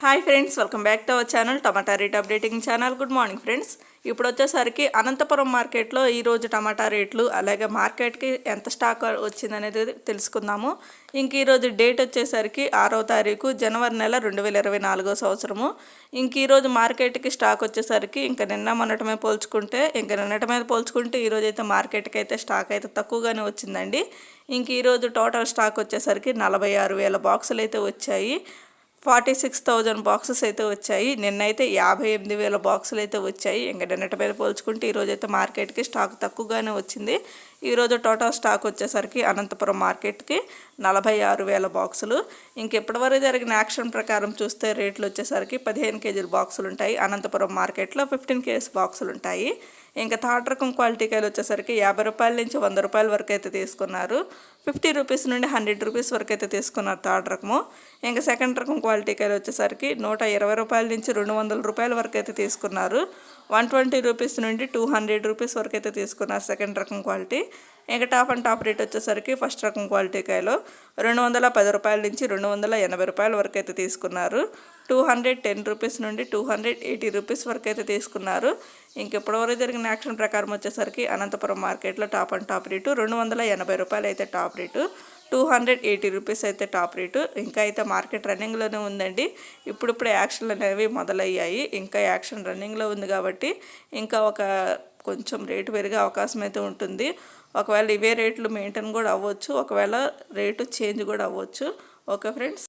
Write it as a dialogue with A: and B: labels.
A: Hi friends welcome back to our channel tomato rate updating channel good morning friends ఇప్పుడు వచ్చేసరికి అనంతపురం మార్కెట్లో ఈరోజు టమాటా రేట్లు అలాగే మార్కెట్కి ఎంత స్టాక్ వచ్చిందనేది తెలుసుకుందాము. ఇంక ఈరోజు డేట్ వచ్చేసరికి ఆరో తారీఖు జనవరి నెల రెండు వేల ఇరవై నాలుగో సంవత్సరము. ఇంక ఈరోజు మార్కెట్కి స్టాక్ వచ్చేసరికి ఇంకా నిన్న మొన్నటమే పోల్చుకుంటే ఇంకా నిన్నటి మీద పోల్చుకుంటే ఈరోజు అయితే మార్కెట్కి అయితే స్టాక్ అయితే తక్కువగానే వచ్చిందండి. ఇంక ఈరోజు టోటల్ స్టాక్ వచ్చేసరికి నలభై ఆరు వేల బాక్సులు అయితే వచ్చాయి. ఫార్టీ సిక్స్ థౌజండ్ బాక్సెస్ అయితే వచ్చాయి. నిన్నైతే యాభై ఎనిమిది వేల బాక్సులు అయితే వచ్చాయి. ఇంకా నిన్నటి మీద పోల్చుకుంటే ఈరోజైతే మార్కెట్కి స్టాక్ తక్కువగానే వచ్చింది. ఈరోజు టోటల్ స్టాక్ వచ్చేసరికి అనంతపురం మార్కెట్కి నలభై ఆరు వేల బాక్సులు. ఇంకెప్పటివరకు జరిగిన యాక్షన్ ప్రకారం చూస్తే రేట్లు వచ్చేసరికి పదిహేను కేజీల బాక్సులు ఉంటాయి. అనంతపురం మార్కెట్లో ఫిఫ్టీన్ కేజీస్ బాక్సులు ఉంటాయి. ఇంకా థర్డ్ రకం క్వాలిటీ కాయలు వచ్చేసరికి యాభై రూపాయల నుంచి వంద రూపాయల వరకు అయితే తీసుకున్నారు. ఫిఫ్టీ రూపీస్ నుండి హండ్రెడ్ రూపీస్ వరకు అయితే తీసుకున్నారు థర్డ్ రకము. ఇంకా సెకండ్ రకం క్వాలిటీ కాయలు వచ్చేసరికి నూట ఇరవై రూపాయల నుంచి రెండు వందల రూపాయల వరకు అయితే తీసుకున్నారు. వన్ ట్వంటీ రూపీస్ నుండి టూ హండ్రెడ్ రూపీస్ వరకు అయితే తీసుకున్నారు సెకండ్ రకం క్వాలిటీ. ఇంకా టాప్ అండ్ టాప్ రేట్ వచ్చేసరికి ఫస్ట్ రకం క్వాలిటీ కాయలు రెండు వందల పది రూపాయల నుంచి రెండు వందల ఎనభై రూపాయల వరకు అయితే తీసుకున్నారు. టూ హండ్రెడ్ టెన్ రూపీస్ నుండి టూ హండ్రెడ్ ఎయిటీ రూపీస్ వరకు అయితే తీసుకున్నారు. ఇంకెప్పటివరకు జరిగిన యాక్షన్ ప్రకారం వచ్చేసరికి అనంతపురం మార్కెట్లో టాప్ అండ్ టాప్ రేటు రెండు వందల ఎనభై రూపాయలు అయితే top rate. Two hundred eighty rupees అయితే టాప్ రేటు. ఇంకా అయితే మార్కెట్ రన్నింగ్లోనే ఉందండి. ఇప్పుడిప్పుడు యాక్షన్లు అనేవి మొదలయ్యాయి. ఇంకా యాక్షన్ రన్నింగ్లో ఉంది కాబట్టి ఇంకా ఒక కొంచెం రేటు పెరిగే అవకాశం అయితే ఉంటుంది. ఒకవేళ ఇవే రేట్లు మెయింటైన్ కూడా అవ్వచ్చు. ఒకవేళ రేటు చేంజ్ కూడా అవ్వచ్చు. Okay friends.